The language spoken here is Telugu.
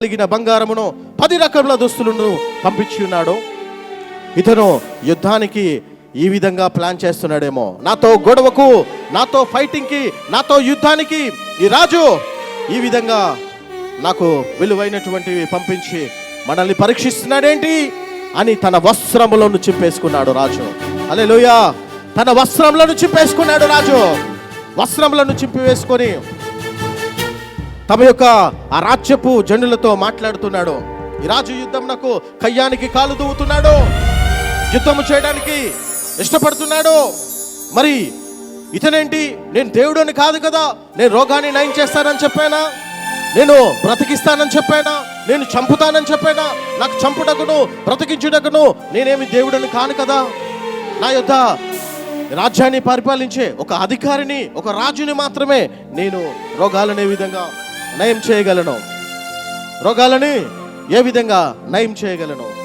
కలిగిన బంగారమును పది రకముల దుస్తులను పంపించి ఉన్నాడు ఇతను యుద్ధానికి ఈ విధంగా ప్లాన్ చేస్తున్నాడేమో. నాతో గొడవకు నాతో ఫైటింగ్కి నాతో యుద్ధానికి ఈ రాజు ఈ విధంగా నాకు విలువైనటువంటివి పంపించి మనల్ని పరీక్షిస్తున్నాడేంటి అని తన వస్త్రములను చింపేసుకున్నాడు రాజు. అలే తన వస్త్రములను చింపేసుకున్నాడు రాజు. వస్త్రములను చింపివేసుకొని తమ యొక్క ఆ రాజ్యపు జనులతో మాట్లాడుతున్నాడు. ఈ రాజు యుద్ధం నాకు కయ్యానికి కాలు దూవుతున్నాడు. యుద్ధము చేయడానికి ఇష్టపడుతున్నాడు. మరి ఇతనేంటి? నేను దేవుడని కాదు కదా. నేను రోగాన్ని నయం చేస్తానని చెప్పానా? నేను బ్రతికిస్తానని చెప్పానా? నేను చంపుతానని చెప్పానా? నాకు చంపుటకును బ్రతికించుటకును నేనేమి దేవుడని కాను కదా? నా యొక్క రాజ్యాన్ని పరిపాలించే ఒక అధికారిని ఒక రాజుని మాత్రమే నేను రోగాలనే విధంగా నయం చేయగలను. రోగాలని ఏ విధంగా నయం చేయగలను?